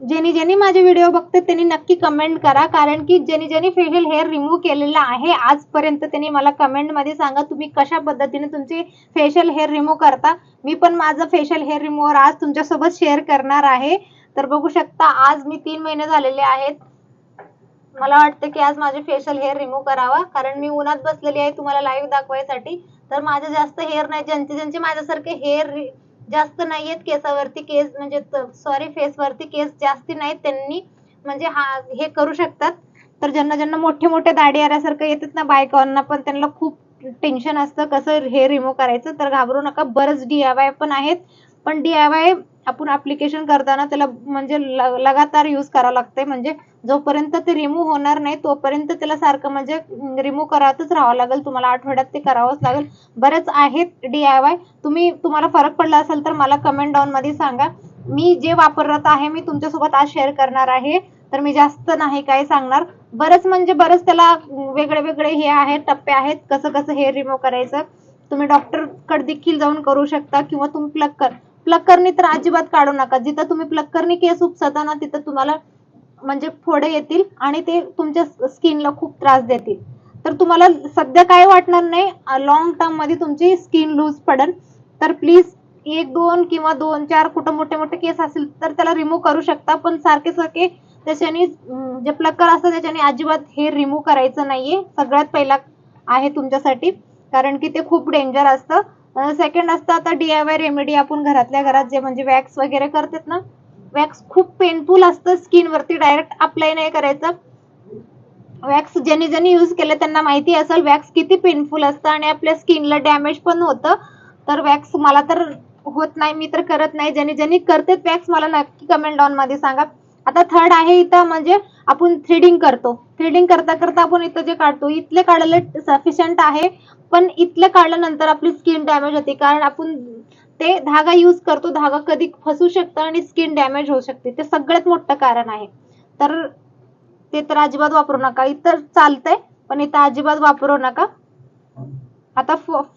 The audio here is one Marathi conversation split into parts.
ज्यांनी ज्यांनी माझे व्हिडिओ बघते त्यांनी नक्की कमेंट करा. कारण की ज्यांनी ज्यांनी फेशियल हेअर रिमूव्ह केलेला आहे. आजपर्यंत त्यांनी मला कमेंटमध्ये सांगा तुम्ही कशा पद्धतीने तुमचे फेशियल हेअर रिमूव्ह करता? मी पण माझं फेशियल हेअर रिमूव्हर आज तुमच्यासोबत शेअर करणार आहे. तर बघू शकता आज मी तीन महिने झालेले आहेत. मला वाटतं की आज माझे फेशियल हेअर रिमूव्ह करावा. कारण मी उन्हात बसलेली आहे तुम्हाला लाईव्ह दाखवायसाठी. तर माझे जास्त हेअर नाही. ज्यांचे ज्यांचे माझ्यासारखे हेअर जास्त नाहीयेत केसावरती केस म्हणजे सॉरी फेसवरती केस जास्ती नाहीत. त्यांनी म्हणजे हा हे करू शकतात. तर ज्यांना ज्यांना मोठे मोठे दाढी आल्यासारखं येतात ना बायकांना पण त्यांना खूप टेन्शन असतं कसं हे रिमूव्ह करायचं. तर घाबरू नका बरंच डी आय वाय पण आहेत. पण डी आय वाय आपण ऍप्लिकेशन करताना त्याला म्हणजे ल- लगातार यूज करावं लागतंय. म्हणजे जोपर्यंत ते रिमूव्ह होणार नाही तोपर्यंत त्याला सारखं म्हणजे रिमूव्ह करावंच राहावं लागेल. तुम्हाला आठवड्यात ते करावंच लागेल. बरेच आहेत डी आय वाय तुम्ही तुम्हाला फरक पडला असेल तर मला कमेंट डाऊन मध्ये सांगा. मी जे वापरत आहे मी तुमच्यासोबत आज शेअर करणार आहे. तर मी जास्त नाही काय सांगणार. बरंच म्हणजे बरंच त्याला वेगळे वेगळे हे आहेत टप्पे आहेत. कसं कसं हे रिमूव्ह करायचं. तुम्ही डॉक्टरकडे देखील जाऊन करू शकता किंवा तुम्ही प्लग कर. प्लग करणे तर अजिबात काढू नका. जिथं तुम्ही प्लग करणे केस उपसता ना तिथं तुम्हाला म्हणजे फोडे येतील आणि ते तुमच्या स्किनला खूप त्रास देतील. तर तुम्हाला सध्या काय वाटणार नाही लॉंग टर्ममध्ये तुमची स्किन लूज पडेल. तर प्लीज एक दोन किंवा दोन चार कुठं मोठे मोठे केस असतील तर त्याला रिमूव्ह करू शकता. पण सारखे सारखे त्याच्याने जे प्लकर असतं त्याच्याने अजिबात हे रिमूव्ह करायचं नाहीये. सगळ्यात पहिला आहे तुमच्यासाठी. कारण की ते खूप डेंजर असतं. सेकंड असतं आता डी आय वाय रेमेडी आपण घरातल्या घरात जे म्हणजे वॅक्स वगैरे करतात ना वॅक्स खूप पेनफुल असतं स्किन वरती डायरेक्ट अप्लाय नाही करायचं. वॅक्स ज्यांनी ज्यांनी यूज केलं त्यांना माहिती असेल वॅक्स किती पेनफुल असतं आणि आपल्या स्किनला डॅमेज पण होतं. तर वॅक्स मला तर होत नाही मी तर करत नाही. ज्यांनी ज्यांनी करतात वॅक्स मला नक्की कमेंट डाऊन मध्ये सांगा. आता थर्ड आहे इथं म्हणजे आपण थ्रेडिंग करतो. थ्रेडिंग करता करता आपण इथं जे काढतो इथले काढले सफिशियंट आहे. पण इथलं काढल्यानंतर आपली स्किन डॅमेज होते. कारण आपण ते धागा यूज करतो धागा कधी फसू शकतं आणि स्किन डॅमेज होऊ शकते. ते सगळ्यात मोठं कारण आहे. तर ते तर अजिबात वापरू नका. इतर चालतंय पण इथं अजिबात वापरू नका. आता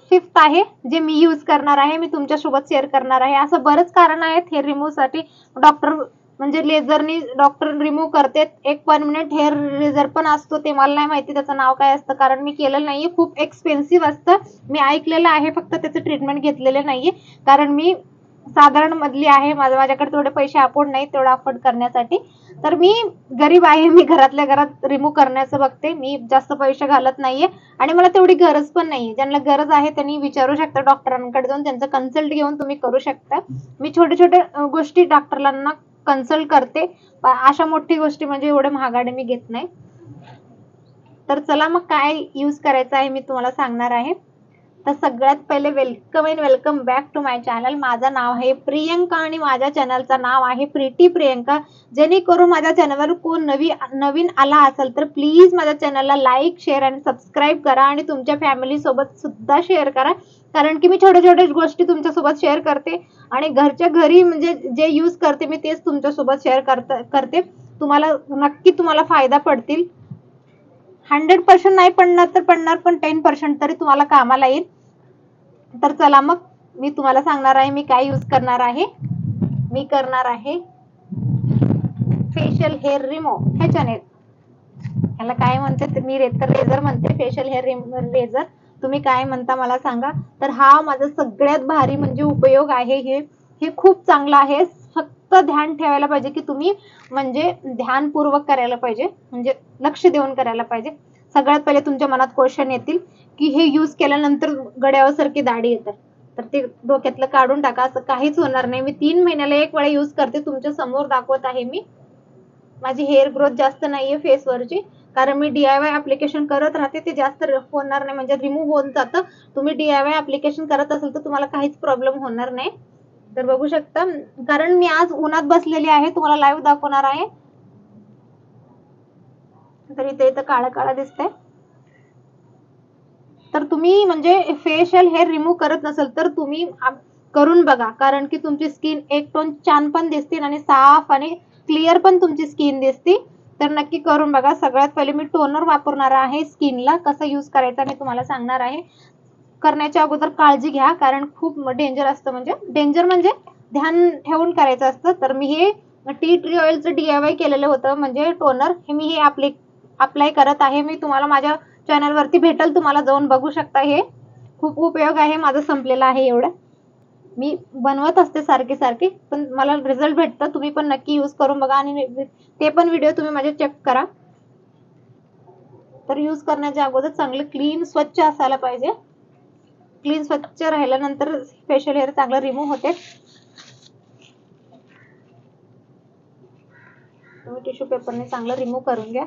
फिफ्थ आहे जे मी यूज करणार आहे मी तुमच्यासोबत शेअर करणार आहे. असं बरंच कारण आहेत हेअर रिमूव्हसाठी डॉक्टर म्हणजे लेझरनी डॉक्टर रिमूव्ह करते. एक परमनंट हेअर रेझर पण असतो ते मला नाही माहिती त्याचं नाव काय असतं कारण मी केलेलं नाहीये. खूप एक्सपेन्सिव्ह असतं. मी ऐकलेलं आहे फक्त त्याचं ट्रीटमेंट घेतलेले नाहीये. कारण मी साधारण मधली आहे माझं माझ्याकडे तेवढे पैसे अफोर्ड नाही तेवढं अफोर्ड करण्यासाठी. तर मी गरीब आहे मी घरातल्या घरात रिमूव्ह करण्याचं बघते. मी जास्त पैसे घालत नाहीये. आणि मला तेवढी गरज पण नाहीये. ज्यांना गरज आहे त्यांनी विचारू शकता डॉक्टरांकडे जाऊन. त्यांचं कन्सल्ट घेऊन तुम्ही करू शकता. मी छोटे छोटे गोष्टी डॉक्टरांना कन्सल्ट करते. पण अशा मोठी गोष्टी म्हणजे एवढे महागाडे मी घेत नाही. तर चला मग काय यूज करायचं आहे मी तुम्हाला सांगणार आहे. तर सगळ्यात पहिले welcome and welcome back to my channel माझं नाव आहे प्रियंका आणि माझ्या चॅनलचं नाव आहे प्रिटी प्रियंका. जेणेकरून माझ्या चॅनलवर कोण नवी नवीन आला असेल तर प्लीज माझ्या चॅनलला लाईक शेअर आणि सबस्क्राईब करा आणि तुमच्या फॅमिलीसोबत सुद्धा शेअर करा. कारण की मी छोट्या छोट्या गोष्टी तुमच्यासोबत शेअर करते आणि घरच्या घरी म्हणजे जे यूज करते मी तेच तुमच्यासोबत शेअर करते. तुम्हाला नक्की तुम्हाला फायदा पडतील. हंड्रेड पर्सेंट नाही पडणार तर पडणार पण टेन पर्सेंट तरी तुम्हाला कामाला येईल. तर चला मग मी तुम्हाला सांगणार आहे मी काय यूज करणार आहे. मी करणार आहे फेशियल हेअर रिमो ह्याच्याने ह्याला काय म्हणते मी रेतर रेझर म्हणते फेशियल हेअर रेझर तुम्ही काय म्हणता मला सांगा. तर हा माझा सगळ्यात भारी म्हणजे उपयोग आहे हे. हे खूप चांगलं आहे. फक्त ध्यान ठेवायला पाहिजे की तुम्ही म्हणजे ध्यानपूर्वक करायला पाहिजे. म्हणजे लक्ष देऊन करायला पाहिजे. सगळ्यात पहिले तुमच्या मनात क्वेश्चन येतील की हे यूज केल्यानंतर गड्यावरसारखी दाढी येतात. तर ते डोक्यातलं काढून टाका. असं काहीच होणार नाही. मी तीन महिन्याला एक वेळा यूज करते. तुमच्यासमोर दाखवत आहे मी. माझी हेअर ग्रोथ जास्त नाहीये फेसवरची कारण मी डीआयवाय ऍप्लिकेशन करत राहते. ते जास्त रफ होणार नाही. म्हणजे रिमूव्ह होऊन जातं. तुम्ही डीआयवाय ऍप्लिकेशन करत असाल तर तुम्हाला काहीच प्रॉब्लेम होणार नाही. तर बघू शकता. कारण मी आज उन्हात बसलेली आहे तुम्हाला लाईव्ह दाखवणार आहे. तर इथे इथं काळा काळा दिसतंय. तर तुम्ही म्हणजे फेशियल हेअर रिमूव्ह करत नसेल तर तुम्ही करून बघा. कारण की तुमची स्किन एक टोन छान पण दिसते आणि साफ आणि क्लिअर पण तुमची स्किन दिसते. तर नक्की करून बघा. सगळ्यात पहिले मी टोनर वापरणार आहे स्किनला कसं यूज करायचा मी तुम्हाला सांगणार आहे. करण्याच्या अगोदर काळजी घ्या कारण खूप डेंजर असतं. म्हणजे डेंजर म्हणजे ध्यान ठेवून करायचं असतं. तर मी हे टी ट्री ऑइलचं डी आय वाय केलेलं होतं. म्हणजे टोनर हे मी हे आपले अप्लाय करत आहे. मी तुम्हाला माझ्या चॅनलवरती भेटेल. तुम्हाला जाऊन बघू शकता हे. खूप उपयोग आहे. माझं संपलेलं आहे एवढं. मी बनवत असते सारखे सारखे पण मला रिझल्ट भेटतं. तुम्ही पण नक्की यूज करून बघा आणि ते पण व्हिडिओ तुम्ही माझे चेक करा. तर यूज करण्याच्या अगोदर चांगलं क्लीन स्वच्छ असायला पाहिजे. क्लीन स्वच्छ राहिल्यानंतर फेशियल हेअर चांगलं रिमूव्ह होते. तुम्ही टिश्यू पेपरने चांगलं रिमूव्ह करून घ्या.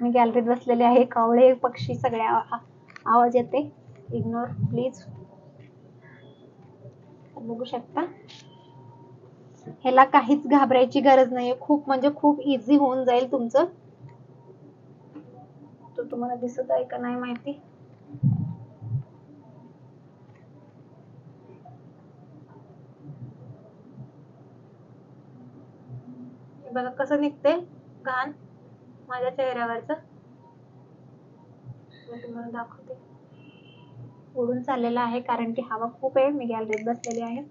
मी गॅलरीत बसलेले आहे कावळे पक्षी सगळ्या आवाज येते. इग्नोर प्लीज बघू शकता? ह्याला काहीच घाबरायची गरज नाहीये. खूप म्हणजे खूप इझी होऊन जाईल तुमचं. तो तुम्हाला दिसत आहे का नाही माहिती? बघा कसं निघते घाण माझ्या चेहऱ्यावरच. मी तुम्हाला दाखवते. उडून चाललेला आहे कारण की हवा खूप आहे. मी गॅलरीत बसलेली आहे.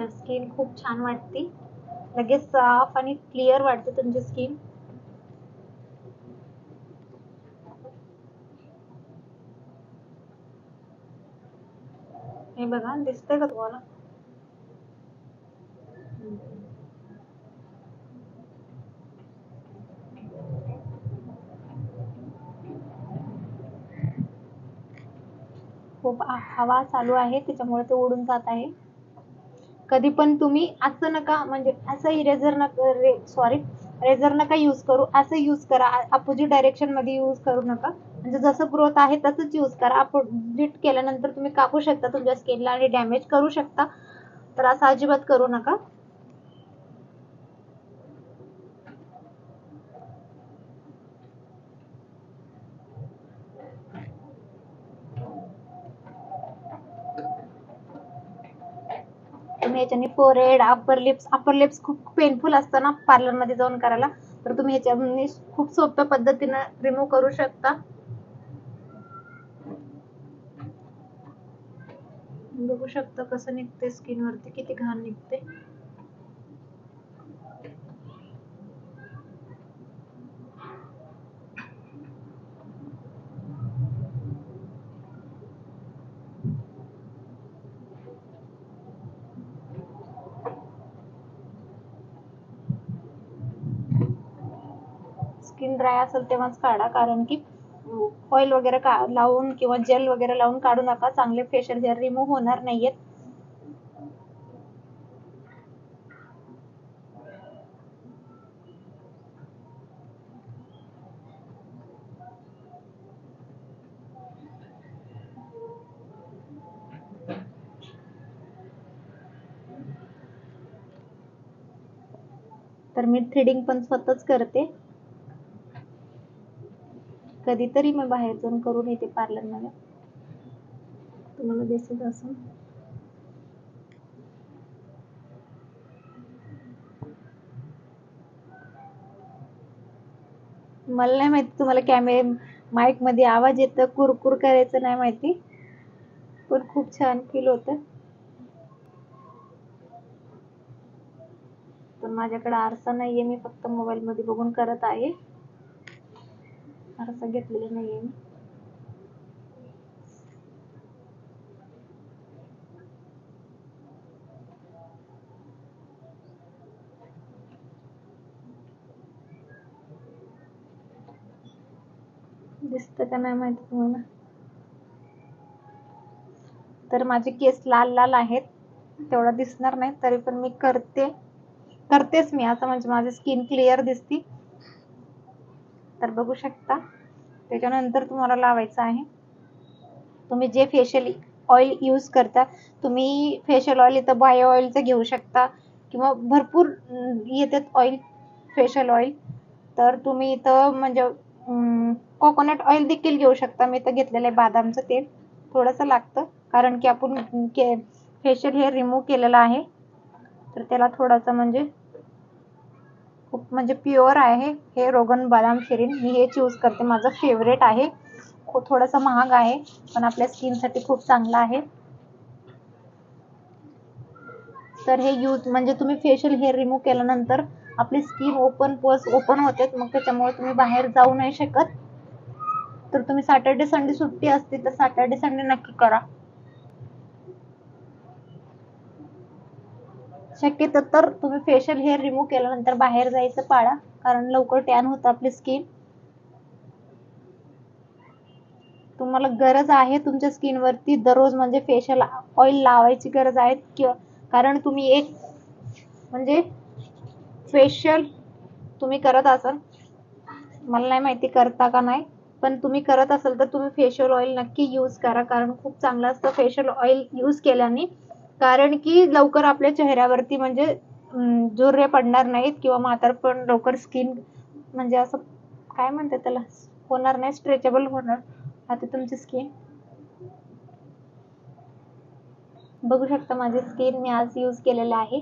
तर स्किन खूप छान वाटते. लगेच साफ आणि क्लिअर वाटते तुमची स्किन हे बघा दिसतंय का तुम्हाला? खूप हवा चालू आहे त्याच्यामुळे ते उडून जात आहे. कधी पण तुम्ही असं नका म्हणजे असं इरेझर नका रे सॉरी रेझर नका यूज करू. असं यूज करा. अपोजिट डायरेक्शनमध्ये यूज करू नका. म्हणजे जसं ग्रोथ आहे तसंच यूज करा. अपोजिट केल्यानंतर तुम्ही कापू शकता तुमच्या स्किनला आणि डॅमेज करू शकता. तर असं अजिबात करू नका. तुम्ही याच्याने forehead upper lips upper lips खूप पेनफुल असतं ना पार्लरमध्ये जाऊन करायला. तर तुम्ही ह्याच्याने खूप सोप्या पद्धतीनं रिमूव्ह करू शकता. बघू शकता कसं निघते स्किन वरती किती घाण निघते स्किन ड्राय असेल तेव्हाच काढा. कारण की ऑइल वगैरे का लावून किंवा जेल वगैरे लावून काढू नका. चांगले फेशियल हेअर रिमूव्ह होणार नाहीयेत. तर मी थ्रेडिंग पण स्वतःच करते. कधीतरी मी बाहेर जाऊन करून येते पार्लरमध्ये. तुम्हाला दिसत असं मला नाही माहिती तुम्हाला कॅमेरे माईकमध्ये आवाज येतं कुरकुर करायचं नाही माहिती. पण खूप छान फील होतं. पण माझ्याकडे आरसा नाहीये मी फक्त मोबाईल मध्ये बघून करत आहे. फारसा घेतलेला नाहीये मी. दिसत का नाही माहिती तुम्हाला? तर माझे केस लाल लाल आहेत. तेवढा दिसणार नाही तरी पण मी करते. करतेच मी. असं म्हणजे माझी स्किन क्लिअर दिसती. तर बघू शकता. त्याच्यानंतर तुम्हाला लावायचं आहे. तुम्ही जे फेशियल ऑइल यूज करता तुम्ही फेशियल ऑइल इथं बायो ऑइलचं घेऊ शकता किंवा भरपूर येतात ऑइल फेशियल ऑइल तर तुम्ही इथं म्हणजे कोकोनट ऑइल देखील घेऊ शकता. मी इथं घेतलेलं आहे बदामचं तेल. थोडंसं लागतं कारण की आपण फेशियल हेअर रिमूव्ह केलेलं आहे. तर त्याला थोडासा म्हणजे खूप म्हणजे प्युअर आहे. हे रोगन बदाम शिरीन मी हेच यूज करते. माझं फेवरेट आहे. खूप थोडंसं महाग आहे पण आपल्या स्किनसाठी खूप चांगलं आहे. तर हे यूज म्हणजे तुम्ही फेशियल हेअर रिमूव्ह केल्यानंतर आपली स्किन ओपन पोर्स ओपन होते. मग त्याच्यामुळे तुम्ही बाहेर जाऊ नाही शकत. तर तुम्ही सॅटर्डे संडे सुट्टी असते तर सॅटर्डे संडे नक्की करा. शक्यतो तर तुम्ही फेशियल हेअर रिमूव्ह केल्यानंतर बाहेर जायचं पाळा कारण लवकर टॅन होतं आपली स्किन तुम्हाला गरज आहे तुमच्या स्किनवरती दररोज म्हणजे फेशियल ऑइल लावायची गरज आहे किंवा कारण तुम्ही एक म्हणजे फेशियल तुम्ही करत असाल मला नाही माहिती करता का नाही पण तुम्ही करत असाल तर तुम्ही फेशियल ऑइल नक्की यूज करा कारण खूप चांगलं असतं फेशियल ऑइल यूज केल्याने. कारण की लवकर आपल्या चेहऱ्यावरती म्हणजे अं, झुर्रे पडणार नाहीत किंवा म्हातार पण लवकर स्किन म्हणजे असं काय म्हणतात त्याला? होणार नाही स्ट्रेचेबल होणार. आता तुमची स्किन बघू शकता माझी स्किन मी आज यूज केलेलं आहे.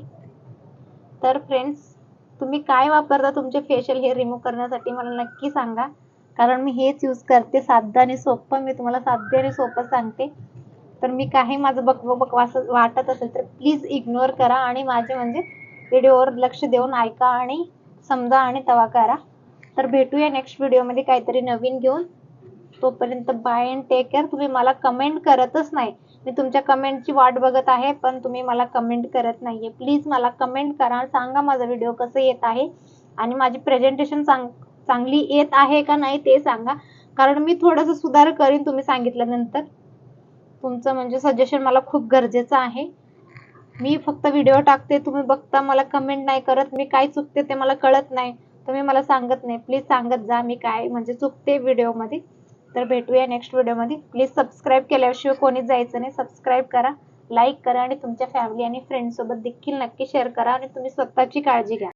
तर फ्रेंड्स तुम्ही काय वापरता तुमचे फेशियल हेअर रिमूव्ह करण्यासाठी मला नक्की सांगा. कारण मी हेच यूज करते साधं आणि सोपं. मी तुम्हाला साध्य आणि सोपं सांगते. तर मी काही माझं बक बकवास वाटत असेल तर प्लीज इग्नोर करा आणि माझे म्हणजे व्हिडिओवर लक्ष देऊन ऐका आणि समजा आणि तवा करा. तर भेटूया नेक्स्ट व्हिडिओमध्ये काहीतरी नवीन घेऊन. तोपर्यंत बाय अँड टेक केअर तुम्ही मला कमेंट करतच नाही. मी तुमच्या कमेंटची वाट बघत आहे पण तुम्ही मला कमेंट करत नाही आहे प्लीज मला कमेंट करा सांगा माझा व्हिडिओ कसं येत आहे. आणि माझी प्रेझेंटेशन चांग चांगली येत आहे का नाही ते सांगा. कारण मी थोडंसं सुधार करीन तुम्ही सांगितल्यानंतर. तुमचं म्हणजे सजेशन मला खूप गरजेचं आहे. मी फक्त व्हिडिओ टाकते तुम्ही बघता मला कमेंट नाही करत मी काय चुकते ते मला कळत नाही. तुम्ही मला सांगत नाही प्लीज सांगत जा मी काय म्हणजे चुकते व्हिडिओमध्ये तर भेटूया नेक्स्ट व्हिडिओमध्ये प्लीज सबस्क्राईब केल्याशिवाय कोणीच जायचं नाही. सबस्क्राईब करा लाईक करा आणि तुमच्या फॅमिली आणि फ्रेंड्ससोबत देखील नक्की शेअर करा आणि तुम्ही स्वतःची काळजी घ्या.